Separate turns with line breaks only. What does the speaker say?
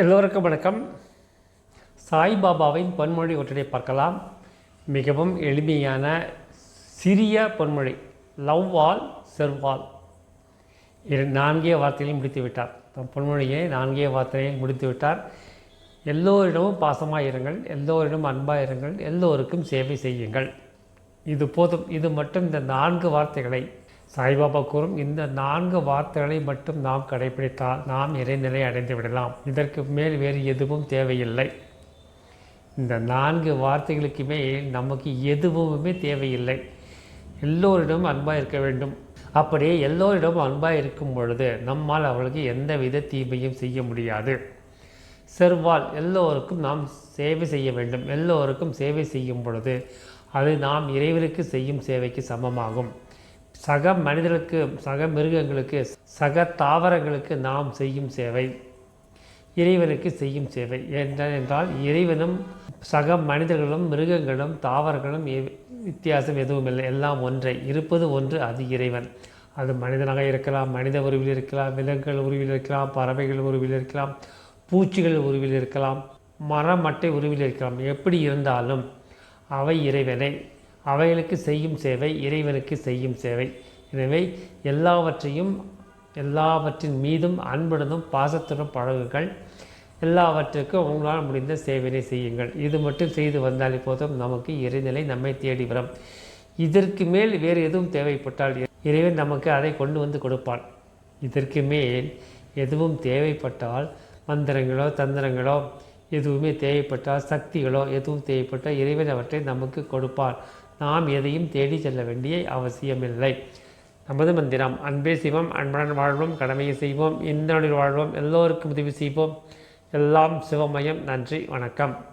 எல்லோருக்கும் வணக்கம். சாய்பாபாவின் பொன்மொழி ஒன்றினை பார்க்கலாம். மிகவும் எளிமையான சிறிய பொன்மொழி லவ் ஆல் செர்வால் நான்கே வார்த்தையிலையும் முடித்து விட்டார். தம் பொன்மொழியை நான்கே வார்த்தையில் முடித்து விட்டார். எல்லோரிடமும் பாசமாக இருங்கள் எல்லோரிடம் அன்பாக இருங்கள் எல்லோருக்கும் சேவை செய்யுங்கள். இது போதும் இது மட்டும் இந்த நான்கு வார்த்தைகளை சாய்பாபா கூறும் இந்த நான்கு வார்த்தைகளை மட்டும் நாம் கடைபிடித்தால் நாம் இறைநிலை அடைந்து விடலாம். இதற்கு மேல் வேறு எதுவும் தேவையில்லை. இந்த நான்கு வார்த்தைகளுக்கு மேல் நமக்கு எதுவுமே தேவையில்லை. எல்லோரிடம் அன்பாக இருக்க வேண்டும். அப்படியே எல்லோரிடம் அன்பாக இருக்கும் பொழுது நம்மால் அவர்களுக்கு எந்தவித தீமையும் செய்ய முடியாது. செர்வால் எல்லோருக்கும் நாம் சேவை செய்ய வேண்டும். எல்லோருக்கும் சேவை செய்யும் பொழுது அது நாம் இறைவனுக்கு செய்யும் சேவைக்கு சமமாகும். சக மனிதர்களுக்கு சக மிருகங்களுக்கு சக தாவரங்களுக்கு நாம் செய்யும் சேவை இறைவனுக்கு செய்யும் சேவை. என்றால் இறைவனும் சக மனிதர்களும் மிருகங்களும் தாவரங்களும் வித்தியாசம் எதுவும் இல்லை எல்லாம் ஒன்றை. இருப்பது ஒன்று அது இறைவன். அது மனிதனாக இருக்கலாம் மனித உருவில் இருக்கலாம் விலங்குகள் உருவில் இருக்கலாம் பறவைகள் உருவில் இருக்கலாம் பூச்சிகள் உருவில் இருக்கலாம் மரம் மட்டை உருவில் இருக்கலாம். எப்படி இருந்தாலும் அவை இறைவனை. அவைகளுக்கு செய்யும் சேவை இறைவனுக்கு செய்யும் சேவை. எனவே எல்லாவற்றையும் எல்லாவற்றின் மீதும் அன்புடனும் பாசத்துடன் பழகுங்கள். எல்லாவற்றுக்கும் உங்களால் முடிந்த சேவையை செய்யுங்கள். இது மட்டும் செய்து வந்தாலே போதும் நமக்கு இறைநிலை நம்மை தேடி வரும். இதற்கு மேல் வேறு எதுவும் தேவைப்பட்டால் இறைவன் நமக்கு அதை கொண்டு வந்து கொடுப்பான். இதற்கு மேல் எதுவும் தேவைப்பட்டால் மந்திரங்களோ தந்திரங்களோ எதுவுமே தேவைப்பட்டால் சக்திகளோ எதுவும் தேவைப்பட்டால் இறைவன் அவற்றை நமக்கு கொடுப்பார் நாம் எதையும் தேடி செல்ல வேண்டிய அவசியமில்லை. நமது மந்திரம் அன்பே சிவம் அன்புடன் வாழ்வோம் கடமையை செய்வோம் இந்த நாளில் வாழ்வோம் எல்லோருக்கும் உதவி செய்வோம். எல்லாம் சிவமயம். நன்றி வணக்கம்.